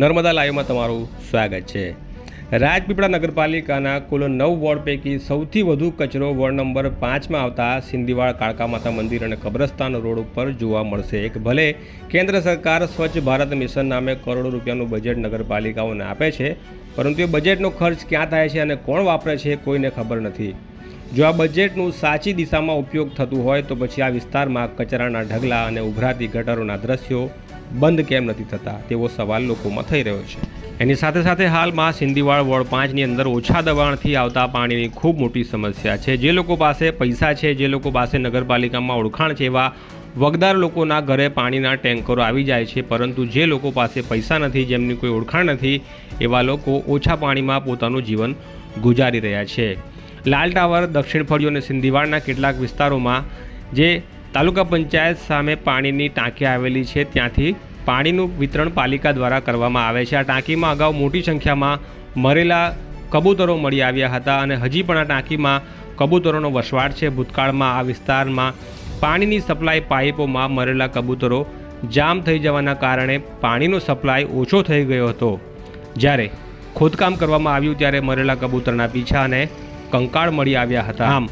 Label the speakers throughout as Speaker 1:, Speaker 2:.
Speaker 1: નર્મદા લાઈવમાં તમારું સ્વાગત છે. રાજપીપળા નગરપાલિકાના કુલ નવ વોર્ડ પૈકી સૌથી વધુ કચરો વોર્ડ નંબર પાંચમાં આવતા સિંદીવાડ કાળકા માતા મંદિર અને કબ્રસ્તાન રોડ ઉપર જોવા મળશે. એક ભલે કેન્દ્ર સરકાર સ્વચ્છ ભારત મિશન નામે કરોડો રૂપિયાનું બજેટ નગરપાલિકાઓને આપે છે, પરંતુ એ બજેટનો ખર્ચ ક્યાં થાય છે અને કોણ વાપરે છે કોઈને ખબર નથી. જો આ બજેટનું સાચી દિશામાં ઉપયોગ થતું હોય તો પછી આ વિસ્તારમાં કચરાના ઢગલા અને ઉભરાતી ગટરોના દ્રશ્યો બંધ કેમ નથી થતા તેવો સવાલ લોકોમાં થઈ રહ્યો છે. એની સાથે સાથે હાલમાં સિંધીવાડ વોર્ડ પાંચની અંદર ઓછા દબાણથી આવતા પાણીની ખૂબ મોટી સમસ્યા છે. જે લોકો પાસે પૈસા છે, જે લોકો પાસે નગરપાલિકામાં ઓળખાણ છે એવા વગદાર લોકોના ઘરે પાણીના ટેન્કરો આવી જાય છે. પરંતુ જે લોકો પાસે પૈસા નથી, જેમની કોઈ ઓળખાણ નથી, એવા લોકો ઓછા પાણીમાં પોતાનું જીવન ગુજારી રહ્યા છે. લાલ ટાવર દક્ષિણ ફળિયો અને સિંધીવાડના કેટલાક વિસ્તારોમાં જે તાલુકા પંચાયત સામે પાણીની ટાંકી આવેલી છે, ત્યાંથી પાણીનું વિતરણ પાલિકા દ્વારા કરવામાં આવે છે. આ ટાંકીમાં અગાઉ મોટી સંખ્યામાં મરેલા કબૂતરો મળી આવ્યા હતા અને હજી પણ આ ટાંકીમાં કબૂતરોનો વસવાટ છે. ભૂતકાળમાં આ વિસ્તારમાં પાણીની સપ્લાય પાઇપોમાં મરેલા કબૂતરો જામ થઈ જવાના કારણે પાણીનો સપ્લાય ઓછો થઈ ગયો હતો. જ્યારે ખોદકામ કરવામાં આવ્યું ત્યારે મરેલા કબૂતરના પીછા અને કંકાળ મળી આવ્યા હતા. આમ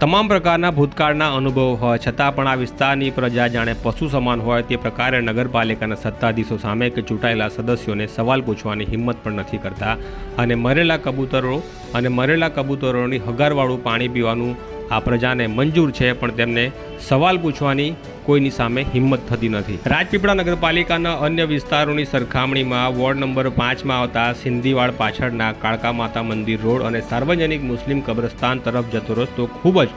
Speaker 1: તમામ પ્રકારના ભૂતકાળના અનુભવો હોય, છતાં પણ આ વિસ્તારની પ્રજા જાણે પશુ સમાન હોય તે પ્રકારે નગરપાલિકાના સત્તાધીશો સામે કે ચૂંટાયેલા સદસ્યોને સવાલ પૂછવાની હિંમત પણ નથી કરતા અને મરેલા કબૂતરો અને મરેલા કબૂતરોની હગારવાળું પાણી પીવાનું આ પ્રજાને મંજૂર છે, પણ તેમને સવાલ પૂછવાની કોઈની સામે હિંમત થતી નથી. રાજપીપળા નગરપાલિકાના અન્ય વિસ્તારોની સરખામણીમાં વોર્ડ નંબર પાંચમાં આવતા સિંધીવાડ પાછળના કાળકા માતા મંદિર રોડ અને સાર્વજનિક મુસ્લિમ કબ્રસ્તાન તરફ જતો રસ્તો ખૂબ જ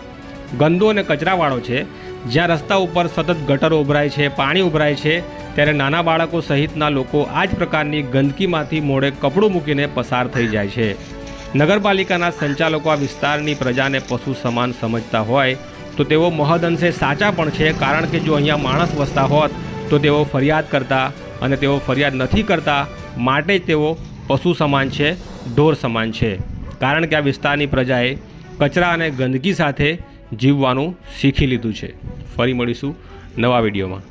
Speaker 1: ગંદો અને કચરાવાળો છે. જ્યાં રસ્તા ઉપર સતત ગટરો ઉભરાય છે, પાણી ઉભરાય છે, ત્યારે નાના બાળકો સહિતના લોકો આ જ પ્રકારની ગંદકીમાંથી મોડે કપડું મૂકીને પસાર થઈ જાય છે. નગરપાલિકાના સંચાલકો આ વિસ્તારની પ્રજાને પશુ સમાન સમજતા હોય તો તેઓ મહદઅંશે સાચા પણ છે, કારણ કે જો અહીંયા માણસ વસતા હોત તો તેઓ ફરિયાદ કરતા અને તેઓ ફરિયાદ નથી કરતા માટે જ તેઓ પશુ સમાન છે, ઢોર સમાન છે. કારણ કે આ વિસ્તારની પ્રજાએ કચરા અને ગંદકી સાથે જીવવાનું શીખી લીધું છે. ફરી મળીશું નવા વિડીયોમાં.